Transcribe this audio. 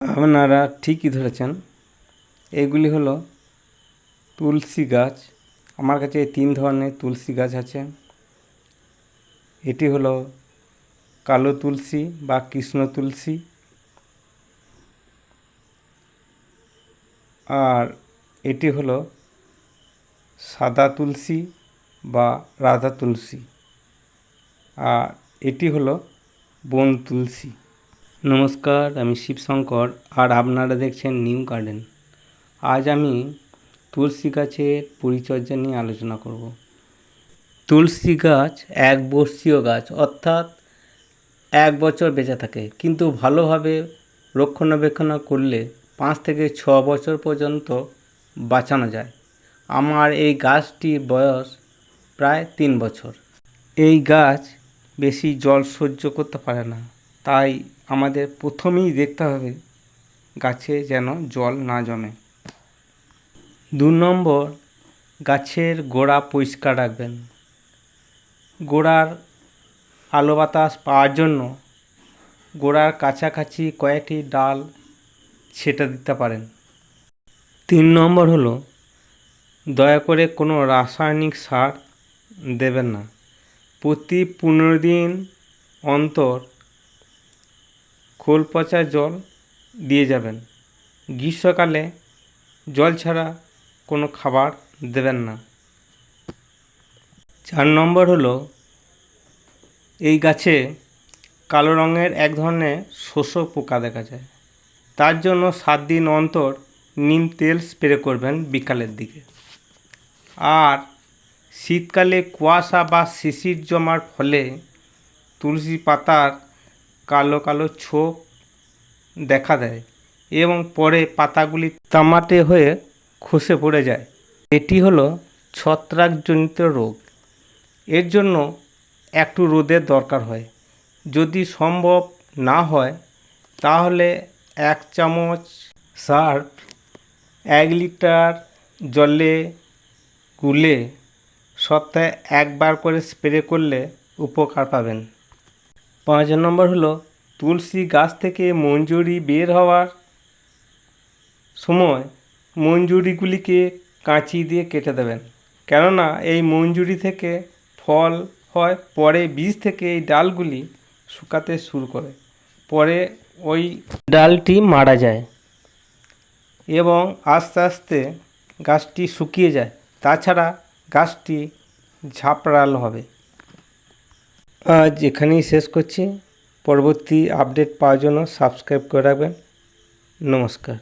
আপনারা ঠিকই ধরেছেন। এগুলি হলো তুলসী গাছ। আমার কাছে এই তিন ধরনের তুলসী গাছ আছে। এটি হলো কালো তুলসী বা কৃষ্ণ তুলসী। আর এটি হলো সাদা তুলসী বা রাধা তুলসী। আর এটি হলো বন তুলসী। নমস্কার, আমি শিবশঙ্কর আর আপনারা দেখছেন নিউ গার্ডেন। আজ আমি তুলসী গাছের পরিচর্যা নিয়ে আলোচনা করব। তুলসী গাছ এক বর্ষীয় গাছ, অর্থাৎ এক বছর বেঁচে থাকে। কিন্তু ভালোভাবে রক্ষণাবেক্ষণ করলে পাঁচ থেকে ছ বছর পর্যন্ত বাঁচানো যায়। আমার এই গাছটির বয়স প্রায় তিন বছর। এই গাছ বেশি জল সহ্য করতে পারে না, তাই আমাদের প্রথমেই দেখতে হবে গাছে যেন জল না জমে। দু নম্বর, গাছের গোড়া পরিষ্কার রাখবেন। গোড়ার আলো বাতাস পাওয়ার জন্য গোড়ার কাছাকাছি কয়েকটি ডাল ছেটে দিতে পারেন। তিন নম্বর হলো, দয়া করে কোনো রাসায়নিক সার দেবেন না। প্রতি পনেরো দিন অন্তর খোল পচা জল দিয়ে যাবেন। গ্রীষ্মকালে জল ছাড়া কোনো খাবার দেবেন না। চার নম্বর হলো, এই গাছে কালো রঙের এক ধরনের শোষক পোকা দেখা যায়। তার জন্য সাত দিন অন্তর নিম তেল স্প্রে করবেন বিকালের দিকে। আর শীতকালে কুয়াশা বা শিশির জমার ফলে তুলসী পাতার কালো কালো ছোপ দেখা দেয় এবং পরে পাতাগুলি তামাটে হয়ে খসে পড়ে যায়। এটি হলো ছত্রাকজনিত রোগ। এর জন্য একটু রোদের দরকার হয়। যদি সম্ভব না হয়, তাহলে এক চামচ সার্ফ, এক লিটার জলে গুলে সপ্তাহে একবার করে স্প্রে করলে উপকার পাবেন। পাঁচ নম্বর হলো, তুলসী গাছ থেকে মঞ্জুরি বের হওয়ার সময় মঞ্জুরিগুলিকে কাঁচি দিয়ে কেটে দেবেন। কেননা এই মঞ্জুরি থেকে ফল হয়, পরে বীজ থেকে এই ডালগুলি শুকাতে শুরু করে, পরে ওই ডালটি মারা যায় এবং আস্তে আস্তে গাছটি শুকিয়ে যায়। তাছাড়া গাছটি ঝাপড়াল হবে। আজ এখানেই শেষ করছি। পরবর্তী আপডেট পাওয়ার জন্য সাবস্ক্রাইব করে রাখবেন। নমস্কার।